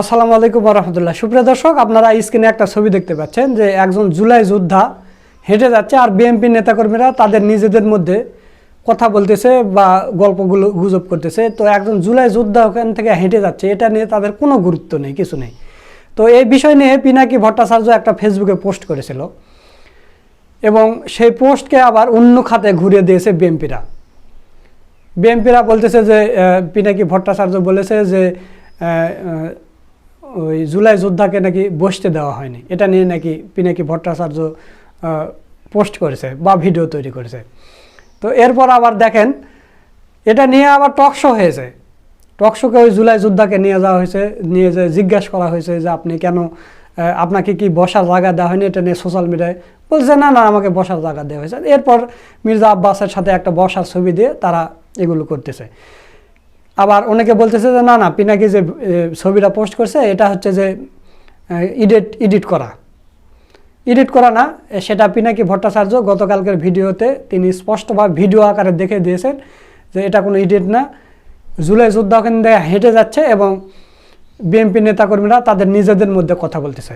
আসসালামু আলাইকুম রহমতুল্লাহ। সুপ্রিয় দর্শক, আপনারা স্ক্রিনে একটা ছবি দেখতে পাচ্ছেন যে একজন জুলাই যোদ্ধা হেঁটে যাচ্ছে আর বিএনপি নেতাকর্মীরা তাদের নিজেদের মধ্যে কথা বলতেছে বা গল্পগুলো গুজব করতেছে। তো একজন জুলাই যোদ্ধা ওখান থেকে হেঁটে যাচ্ছে, এটা নিয়ে তাদের কোনো গুরুত্ব নেই, কিছু নেই। তো এই বিষয় নিয়ে পিনাকি ভট্টাচার্য একটা ফেসবুকে পোস্ট করেছিল এবং সেই পোস্টকে আবার অন্য খাতে ঘুরিয়ে দিয়েছে বিএনপিরা। বিএনপিরা বলতেছে যে পিনাকি ভট্টাচার্য বলেছে যে ওই জুলাই যোদ্ধাকে নাকি বসতে দেওয়া হয়নি। এটা নিয়ে নাকি পিনাকি ভট্টাচার্য পোস্ট করেছে বা ভিডিও তৈরি করেছে। তো এরপর আবার দেখেন, এটা নিয়ে আবার টক শো হয়েছে। টক শোকে ওই জুলাই যোদ্ধাকে নিয়ে যাওয়া হয়েছে, নিয়ে যে জিজ্ঞাসা করা হয়েছে যে আপনি কেন আপনাকে কি বসার জায়গা দেওয়া হয়নি? এটা নিয়ে সোশ্যাল মিডিয়ায় বলছে, না না, আমাকে বসার জায়গা দেওয়া হয়েছে। এরপর মির্জা আব্বাসের সাথে একটা বসার ছবি দিয়ে তারা এগুলো করতেছে। আবার অনেকে বলতেছে যে, না না, পিনাকি যে ছবিটা পোস্ট করছে, এটা হচ্ছে যে এডিট এডিট করা। এডিট করা না সেটা পিনাকি ভট্টাচার্য গতকালকের ভিডিওতে তিনি স্পষ্টভাবে ভিডিও আকারে দেখে দিয়েছেন যে, এটা কোনো এডিট না। জুলাই যোদ্ধা হেঁটে যাচ্ছে এবং বিএনপি নেতাকর্মীরা তাদের নিজেদের মধ্যে কথা বলতেছে।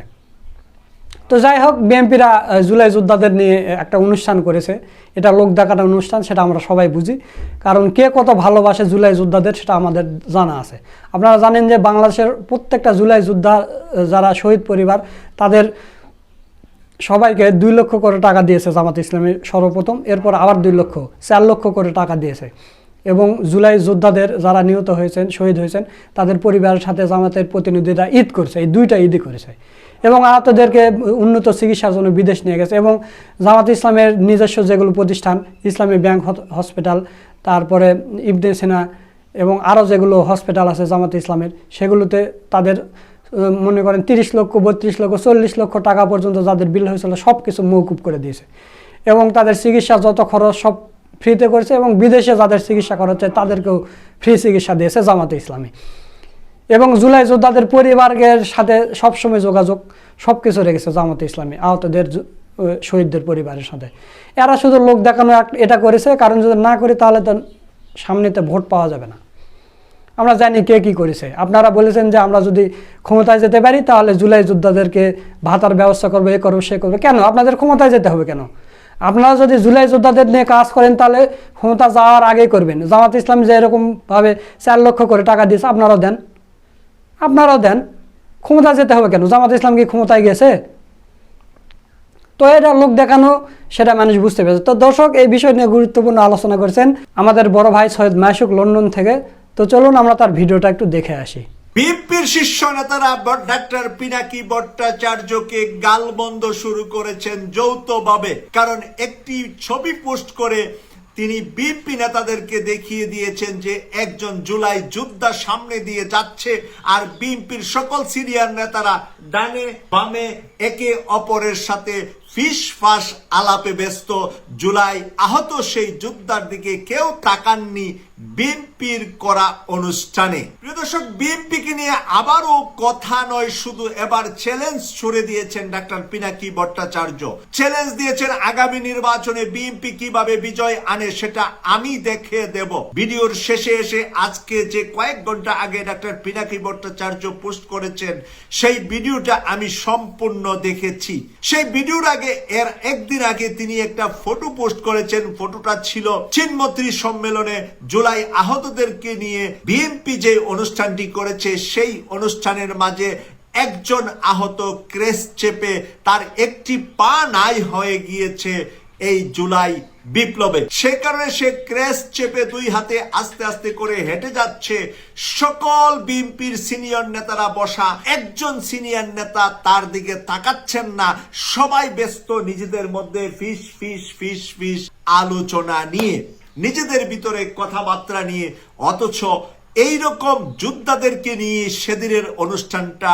তো যাই হোক বিএনপিরা জুলাই যোদ্ধাদের নিয়ে একটা অনুষ্ঠান করেছে। এটা লোক দেখাটা অনুষ্ঠান, সেটা আমরা সবাই বুঝি। কারণ কে কত ভালোবাসে জুলাই যোদ্ধাদের, সেটা আমাদের জানা আছে। আপনারা জানেন যে বাংলাদেশের প্রত্যেকটা জুলাই যোদ্ধা যারা শহীদ পরিবার, তাদের সবাইকে দুই লক্ষ করে টাকা দিয়েছে জামাত ইসলামী সর্বপ্রথম। এরপর আবার দুই লক্ষ, চার লক্ষ করে টাকা দিয়েছে। এবং জুলাই যোদ্ধাদের যারা নিহত হয়েছেন, শহীদ হয়েছেন, তাদের পরিবারের সাথে জামাতের প্রতিনিধিরা ঈদ করছে, এই দুইটা ঈদই করেছে। এবং আহতদেরকে উন্নত চিকিৎসার জন্য বিদেশ নিয়ে গেছে এবং জামাত ইসলামের নিজস্ব যেগুলো প্রতিষ্ঠান, ইসলামী ব্যাংক হসপিটাল, তারপরে ইবনে সিনা এবং আরও যেগুলো হসপিটাল আছে জামাত ইসলামের, সেগুলোতে তাদের মনে করেন তিরিশ লক্ষ, বত্রিশ লক্ষ, চল্লিশ লক্ষ টাকা পর্যন্ত যাদের বিল হয়েছিল সব কিছু মৌকুব করে দিয়েছে। এবং তাদের চিকিৎসা যত খরচ সব ফ্রিতে করেছে এবং বিদেশে যাদের চিকিৎসা করা হচ্ছে, তাদেরকেও ফ্রি চিকিৎসা দিয়েছে জামাতে ইসলামী। এবং জুলাই যোদ্ধাদের পরিবারের সাথে সবসময় যোগাযোগ সব কিছু রেখেছে জামাতে ইসলামী, আহতদের শহীদদের পরিবারের সাথে। এরা শুধু লোক দেখানো এটা করেছে, কারণ যদি না করি তাহলে তো সামনেতে ভোট পাওয়া যাবে না। আমরা জানি কে কি করেছে। আপনারা বলেছেন যে আমরা যদি ক্ষমতায় যেতে পারি, তাহলে জুলাই যোদ্ধাদেরকে ভাতার ব্যবস্থা করব, এ করব, সে করব। কেন? আপনাদের ক্ষমতায় যেতে হবে কেন? আপনারা যদি জুলাই যোদ্ধাদের নিয়ে কাজ করেন, তাহলে ক্ষমতা যাওয়ার আগেই করবেন। জামাত ইসলাম যে এরকমভাবে চার লক্ষ করে টাকা দিয়েছে, আপনারাও দেন। আপনারাও দেন। ক্ষমতা যেতে হবে কেন? জামাত ইসলাম কি ক্ষমতায় গেছে তো এটা লোক দেখানো, সেটা মানুষ বুঝতে পেরেছে। তো দর্শক, এই বিষয় নিয়ে গুরুত্বপূর্ণ আলোচনা করেছেন আমাদের বড় ভাই সৈয়দ মাসুক লন্ডন থেকে। তো চলুন আমরা তার ভিডিওটা একটু দেখে আসি। বিএনপির শীর্ষ নেতারা ডাক্তার পিনাকি ভট্টাচার্যকে গালবন্ধ শুরু করেছেন যৌথভাবে। কারণ একটি ছবি পোস্ট করে তিনি বিএনপি নেতাদেরকে দেখিয়ে দিয়েছেন যে একজন জুলাই যোদ্ধা সামনে দিয়ে যাচ্ছে আর বিএনপির সকল সিনিয়র নেতারা ডানে বামে একে অপরের সাথে ফিস ফাস আলাপে ব্যস্ত। জুলাই আহত সেই যোদ্ধার দিকে কেউ তাকাননি। বিএনপির করা অনুষ্ঠানে। প্রিয় দর্শক, বিএনপিকে নিয়ে আবারও কথা নয়, শুধু এবার চ্যালেঞ্জ ছুড়ে দিয়েছেন ডাক্তার পিনাকি ভট্টাচার্য। চ্যালেঞ্জ দিয়েছেন আগামী নির্বাচনে বিএনপি কীভাবে বিজয় আনে সেটা আমি দেখে দেব। ভিডিওর শেষে এসে আজকে যে কয়েক ঘণ্টা আগে ডাক্তার পিনাকি ভট্টাচার্য পোস্ট করেছেন, সেই ভিডিওটা আমি সম্পূর্ণ দেখেছি। সেই ভিডিওর আগে, এর একদিন আগে তিনি একটা ফটো পোস্ট করেছেন। ফটোটা ছিল চিনমন্ত্রী সম্মেলনে জুলাই আহতদেরকে নিয়ে বিএনপি যে অনুষ্ঠানটি করেছে, সেই অনুষ্ঠানের মাঝে একজন আহত ক্রেস চেপে তার একটি পা নাই হয়ে গিয়েছে এই জুলাই বিপ্লবে। সে কারণে সে ক্রেস চেপে দুই হাতে আস্তে আস্তে করে হেঁটে যাচ্ছে। সকল বিএনপির সিনিয়র নেতারা বসা, একজন সিনিয়র নেতা তার দিকে তাকাচ্ছেন না। সবাই ব্যস্ত, নিজেদের মধ্যে ফিস ফিস ফিস ফিস আলোচনা নিয়ে। নিজেদের ভিতরে কথাবার্তা নিয়ে, অথচ এইরকম যোদ্ধাদেরকে নিয়ে সেদিনের অনুষ্ঠানটা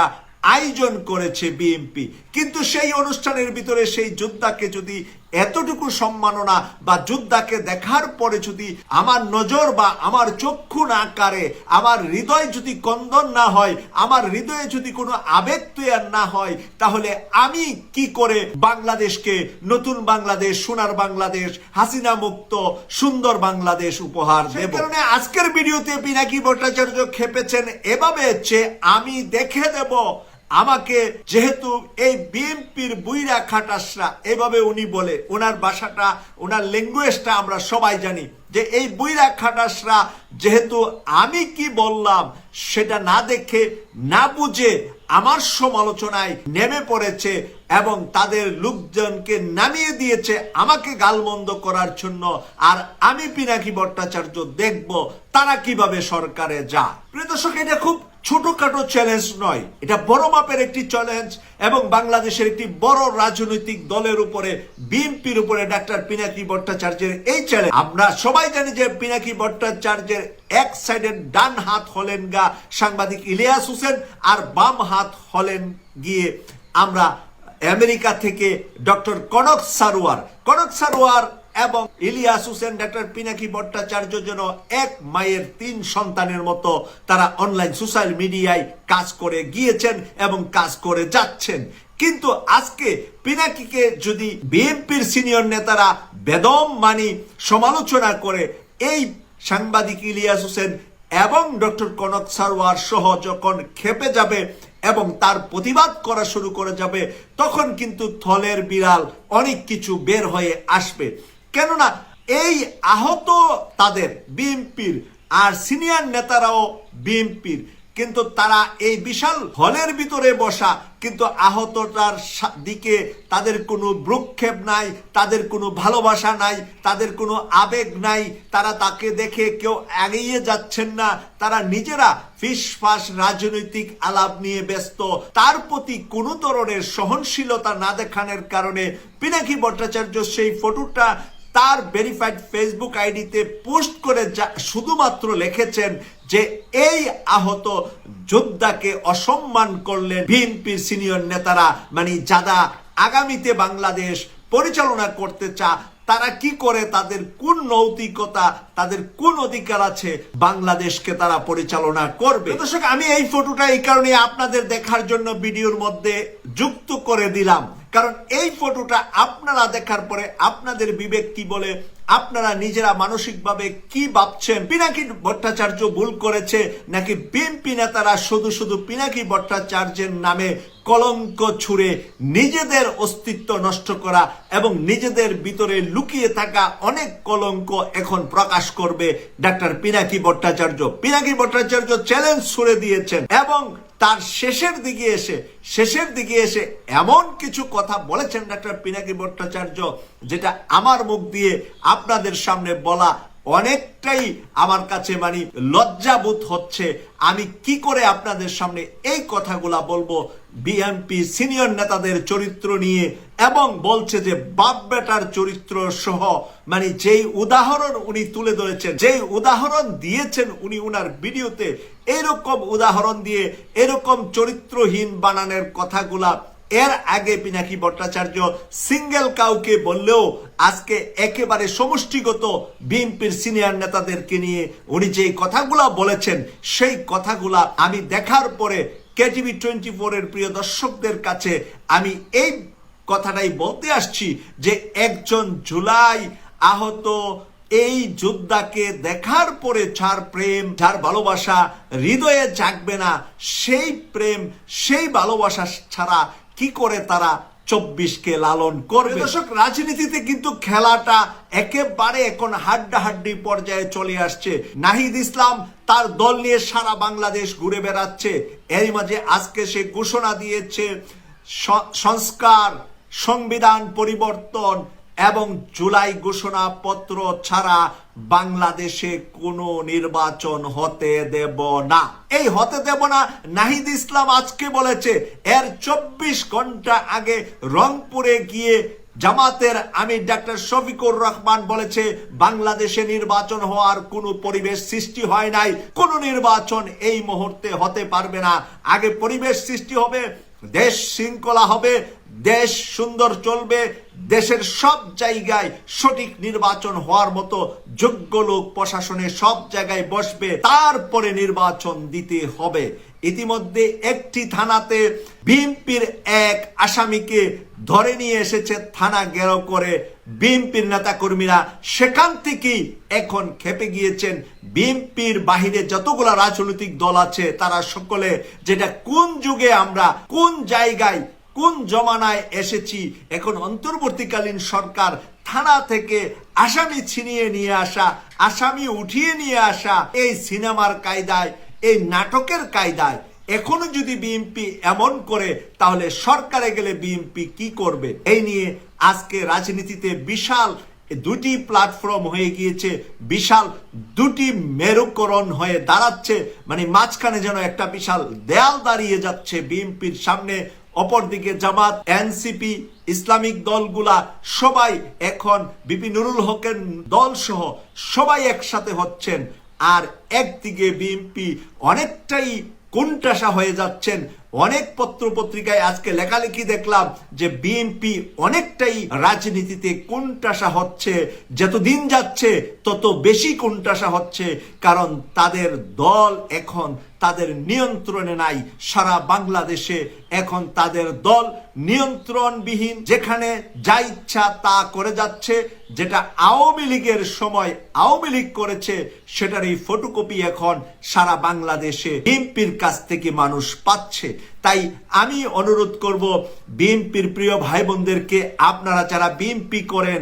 আয়োজন করেছে বিএনপি। কিন্তু সেই অনুষ্ঠানের ভিতরে সেই যোদ্ধাকে যদি এতটুকু সম্মাননা বা যোদ্ধাকে দেখার পরে যদি আমার নজর বা আমার চক্ষু না কারে আমার হৃদয় যদি কন্দন না হয় আমার হৃদয়ে যদি কোনো আবেগ তৈরি না হয় তাহলে আমি কি করে বাংলাদেশকে নতুন বাংলাদেশ সোনার বাংলাদেশ হাসিনা মুক্ত সুন্দর বাংলাদেশ উপহার দেব? কারণে আজকের ভিডিওতে পিনাকি ভট্টাচার্য খেপেছেন এভাবে যে আমি দেখে দেব আমাকে যেহেতু এই বিএনপির বুইরা খাটাসরা, এভাবে উনি বলে, ওনার ভাষাটা, ওনার ল্যাঙ্গুয়েজটা আমরা সবাই জানি। যে এই বুইরা খাটাসরা, যেহেতু আমি কি বললাম, সেটা না দেখে, না বুঝে আমার সমালোচনায় নেমে পড়েছে এবং তাদের লোকজনকে নামিয়ে দিয়েছে আমাকে গালমন্দ করার জন্য। আর আমি পিনাকি ভট্টাচার্য দেখব তারা কীভাবে সরকারে যায়। প্রিয় দর্শক, এটা খুব ছোটখাটো চ্যালেঞ্জ নয়। এটা বড় মাপের একটি চ্যালেঞ্জ এবং বাংলাদেশের একটি বড় রাজনৈতিক দলের উপরে, বিএনপির উপরে ডাক্তার পিনাকি ভট্টাচার্যের এই চ্যালেঞ্জ আমরা সবাই জানি যে পিনাকি ভট্টাচার্যের এক সাইডের ডান হাত হলেন গা সাংবাদিক ইলিয়াস হোসেন আর বাম হাত হলেন গিয়ে আমরা আমেরিকা থেকে ডক্টর কনক সারোয়ার। কনক সারোয়ার এবং ইলিয়াস হোসেন ডক্টর পিনাকি ভট্টাচার্য যেন এক মায়ের তিন সন্তানের মতো তারা অনলাইন সোশ্যাল মিডিয়ায় কাজ করে গিয়েছেন এবং কাজ করে যাচ্ছেন। কিন্তু আজকে পিনাকিকে যদি বিএনপির সিনিয়র নেতারা বেদম মানি সমালোচনা করে, এই সাংবাদিক ইলিয়াস হোসেন এবং ডক্টর কনক সারওয়ার সহ যখন খেপে যাবে এবং তার প্রতিবাদ করা শুরু করে যাবে, তখন কিন্তু থলের বিড়াল অনেক কিছু বের হয়ে আসবে। কেননা এই আহত তাদের বিএনপির আর সিনিয়র নেতারাও বিএনপির। কিন্তু তারা এই বিশাল হলের ভিতরে বসা, কিন্তু আহতটার দিকে তাদের কোনো ভ্রুক্ষেপ নাই, তাদের কোনো ভালোবাসা নাই, তাদের কোনো আবেগ নাই। তারা তাকে দেখে কেউ এগিয়ে যাচ্ছেন না। তারা নিজেরা ফিসফাস রাজনৈতিক আলাপ নিয়ে ব্যস্ত। তার প্রতি কোনো ধরনের সহনশীলতা না দেখানোর কারণে পিনাকি ভট্টাচার্য সেই ফটোটা তার ভেরিফাইড ফেসবুক আইডিতে পোস্ট করে যা শুধুমাত্র লিখেছেন যে এই আহত যোদ্ধাকে অসম্মান করলেন বিএনপির সিনিয়র নেতারা। মানে যারা আগামীতে বাংলাদেশ পরিচালনা করতে চা তারা কি করে তাদের কোন নৈতিকতা, তাদের কোন অধিকার আছে বাংলাদেশকে তারা পরিচালনা করবে? দর্শক, আমি এই ফটোটা এই কারণে আপনাদের দেখার জন্য ভিডিওর মধ্যে যুক্ত করে দিলাম। কারণ এই ফটোটা আপনারা দেখার পরে আপনাদের বিবেক কি বলে? আপনারা নিজেরা মানসিকভাবে কি ভাবছেন? পিনাকি ভট্টাচার্য ভুল করেছে নাকি বিএনপি নেতারা শুধু শুধু পিনাকি ভট্টাচার্যের নামে কলঙ্ক ছুঁড়ে নিজেদের অস্তিত্ব নষ্ট করা এবং নিজেদের ভিতরে লুকিয়ে থাকা অনেক কলঙ্ক এখন প্রকাশ করবে ডাক্তার পিনাকি ভট্টাচার্য। পিনাকি ভট্টাচার্য চ্যালেঞ্জ ছুড়ে দিয়েছেন এবং তার শেষের দিকে এসে, শেষের দিকে এসে এমন কিছু কথা বলেছেন ডাক্তার পিনাকি ভট্টাচার্য, যেটা আমার মুখ দিয়ে আপনাদের সামনে বলা অনেকটাই আমার কাছে মানে লজ্জাবোধ হচ্ছে। আমি কি করে আপনাদের সামনে এই কথাগুলা বলব? বিএনপি সিনিয়র নেতাদের চরিত্র নিয়ে এবং বলছে যে বাপ বেটার চরিত্র সহ মানে যেই উদাহরণ উনি তুলে ধরেছেন, যেই উদাহরণ দিয়েছেন উনি উনার ভিডিওতে, এরকম উদাহরণ দিয়ে এরকম চরিত্রহীন বানানের কথাগুলা এর আগে পিনাকি ভট্টাচার্য সিঙ্গেল কাউকে বললেও আজকে একেবারে সমষ্টিগত বিএনপির সিনিয়র নেতাদেরকে নিয়ে উনি যে কথাগুলা বলেছেন, সেই কথাগুলা আমি দেখার পরে কেটিভি টোয়েন্টি এর প্রিয় দর্শকদের কাছে আমি এই কথাটাই বলতে আসছি যে একজন জুলাই আহত এই যোদ্ধাকে দেখার পরে যার প্রেম, যার ভালোবাসা হৃদয়ে জাগবে না, সেই প্রেম, সেই ভালোবাসা ছাড়া কি করে তারা চব্বিশকে লালন করবে? দর্শক, রাজনীতিতে কিন্তু খেলাটা একেবারে এখন হাড্ডাহাড্ডি পর্যায়ে চলে আসছে। নাহিদ ইসলাম তার দল নিয়ে সারা বাংলাদেশ ঘুরে বেড়াচ্ছে। এরই মাঝে আজকে সে ঘোষণা দিয়েছে সংস্কার সংবিধান পরিবর্তন এবং জুলাই ঘোষণাপত্র ছাড়া বাংলাদেশে কোনো নির্বাচন হতে দেব না। এই হতে দেব না, নাহিদ ইসলাম আজকে বলেছে, এর চব্বিশ ঘণ্টা আগে রংপুরে গিয়ে জামাতের আমির ডাক্তার শফিকুর রহমান বলেছে, বাংলাদেশে নির্বাচন হওয়ার কোনো পরিবেশ সৃষ্টি হয় নাই। কোনো নির্বাচন এই মুহূর্তে হতে পারবে না। আগে পরিবেশ সৃষ্টি হবে, দেশ শৃঙ্খলা হবে দেশ সুন্দর চলবে, দেশের সব জায়গায় সঠিক নির্বাচন হওয়ার মতো যোগ্য লোক প্রশাসনে সব জায়গায় বসবে, তারপরে নির্বাচন দিতে হবে। ইতিমধ্যে একটি থানাতে বিএনপির এক আসামিকে ধরে নিয়ে এসেছে থানা গেরো করে। বিএনপির নেতাকর্মীরা সেখান থেকেই এখন খেপে গিয়েছেন। বিএনপির বাহিরে যতগুলা রাজনৈতিক দল আছে, তারা সকলে যেটা কোন যুগে আমরা কোন জায়গায় কোন জমানায় এসেছি? এখন অন্তর্বর্তীকালীন সরকার থানা থেকে আসামি ছিনিয়ে নিয়ে আসা, আসামি উঠিয়ে নিয়ে আসা এই সিনেমার কায়দায়, এই নাটকের কায়দায়। এখনও যদি বিএনপি এমন করে, তাহলে সরকারে গেলে বিএনপি কি করবে? এই নিয়ে আজকে রাজনীতিতে বিশাল দুটি প্ল্যাটফর্ম হয়ে গিয়েছে, বিশাল দুটি মেরুকরণ হয়ে দাঁড়াচ্ছে মানে মাঝখানে যেন একটা বিশাল দেয়াল দাঁড়িয়ে যাচ্ছে বিএনপির সামনে। অপরদিকে জামাত এনসিপি ইসলামিক দলগুলা সবাই এখন বিপি নুরুল হকের দল সহ সবাই একসাথে হচ্ছেন। আর একদিকে বিএনপি অনেকটাই কোনটাসা হয়ে যাচ্ছেন। অনেক পত্র পত্রিকায় আজকে লেখালেখি দেখলাম যে বিএনপি অনেকটাই রাজনীতিতে কোনটাসা হচ্ছে। যত দিন যাচ্ছে, তত বেশি কোনটাসা হচ্ছে, কারণ তাদের দল এখন তাদের নিয়ন্ত্রণে নাই। সারা বাংলাদেশে এখন তাদের দল নিয়ন্ত্রণবিহীন। যেখানে যা ইচ্ছা তা করে যাচ্ছে। যেটা আওয়ামী লীগের সময় আওয়ামী লীগ করেছে সেটার এই ফটোকপি এখন সারা বাংলাদেশে। বিএনপির কাছ থেকে মানুষ পাচ্ছে। তাই আমি অনুরোধ করব বিএনপির প্রিয় ভাই বোনদেরকে আপনারা যারা বিএনপি করেন,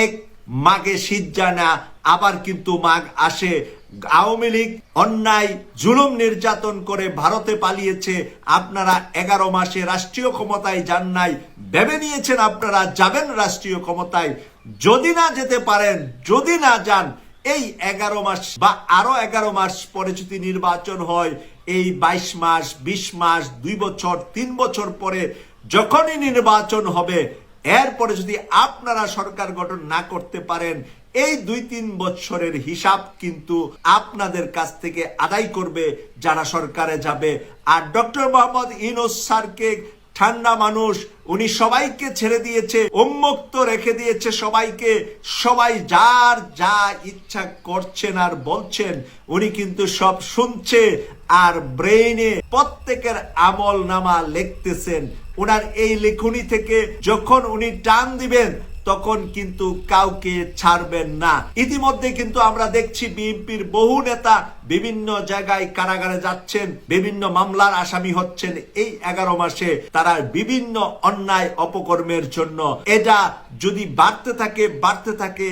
এক মাগে শীত যায় না, আবার কিন্তু মাঘ আসে। আওয়ামী লীগ অন্যায়, জুলুম নির্যাতন করে ভারতে পালিয়েছে, আপনারা এগারো মাসে রাষ্ট্রীয় ক্ষমতায় যান নাই, ভেবে নিয়েছেন আপনারা যাবেন রাষ্ট্রীয় ক্ষমতায়। যদি না যেতে পারেন, যদি না যান এই এগারো মাস বা আরও এগারো মাস পরে যদি নির্বাচন হয়, এই বাইশ মাস, বিশ মাস, দুই বছর, তিন বছর পরে যখনই নির্বাচন হবে, এরপরে যদি আপনারা সরকার গঠন না করতে পারেন, এই দুই তিন বছরের হিসাব কিন্তু আপনাদের কাছ থেকে আদায় করবে যারা সরকারে যাবে। আর ডক্টর মোহাম্মদ ইনোস স্যারকে ঠান্ডা মানুষ, উনি সবাইকে ছেড়ে দিয়েছে, উন্মুক্ত রেখে দিয়েছে সবাইকে। সবাই যার যা ইচ্ছা করছেন আর বলছেন, উনি কিন্তু সব শুনছে আর ব্রেইনে প্রত্যেকের আমল নামা লিখতেছেন। ওনার এই লেখনী থেকে যখন উনি টান দিবেন তখন কিন্তু কাউকে ছাড়বেন না। ইতিমধ্যে কিন্তু আমরা দেখছি বিএনপির বহু নেতা বিভিন্ন জায়গায় কারাগারে যাচ্ছেন, বিভিন্ন মামলার আসামি হচ্ছেন। এই এগারো মাসে তারা বিভিন্ন অন্যায় অপকর্মের জন্য, এটা যদি বাড়তে থাকে বাড়তে থাকে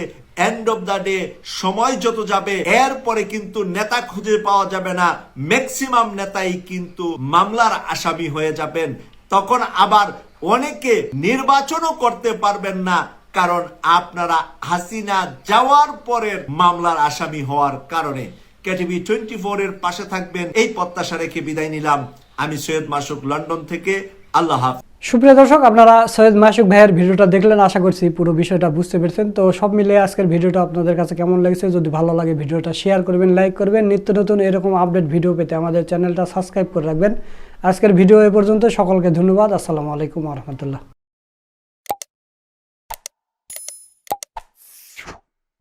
এন্ড অফ দ্য ডে সময় যত যাবে, এরপরে কিন্তু নেতা খুঁজে পাওয়া যাবে না। ম্যাক্সিমাম নেতাই কিন্তু মামলার আসামি হয়ে যাবেন। তখন আবার অনেকে নির্বাচনও করতে পারবেন না। কারণ আপনারা হাসিনা যাওয়ার পরের মামলার আসামি হওয়ার কারণে কেটিভি টোয়েন্টি ফোর এর পাশে থাকবেন। এই প্রত্যাশা রেখে বিদায় নিলাম। আমি সৈয়দ মাসুক লন্ডন থেকে। আল্লাহ হাফিজ। সুপ্রিয় দর্শক, আপনারা সৈয়দ মাসুক ভাইয়ের ভিডিওটা দেখলেন, আশা করছি পুরো বিষয়টা বুঝতে পেরেছেন। তো সব মিলিয়ে আজকের ভিডিওটা আপনাদের কাছে কেমন লেগেছে, যদি ভালো লাগে ভিডিওটা শেয়ার করবেন লাইক করবেন। নিত্য নতুন এরকম আপডেট ভিডিও পেতে আমাদের চ্যানেলটা সাবস্ক্রাইব করে রাখবেন। আজকের ভিডিও এ পর্যন্ত সকলকে ধন্যবাদ। আসসালামু আলাইকুম রহমতুল্লাহ।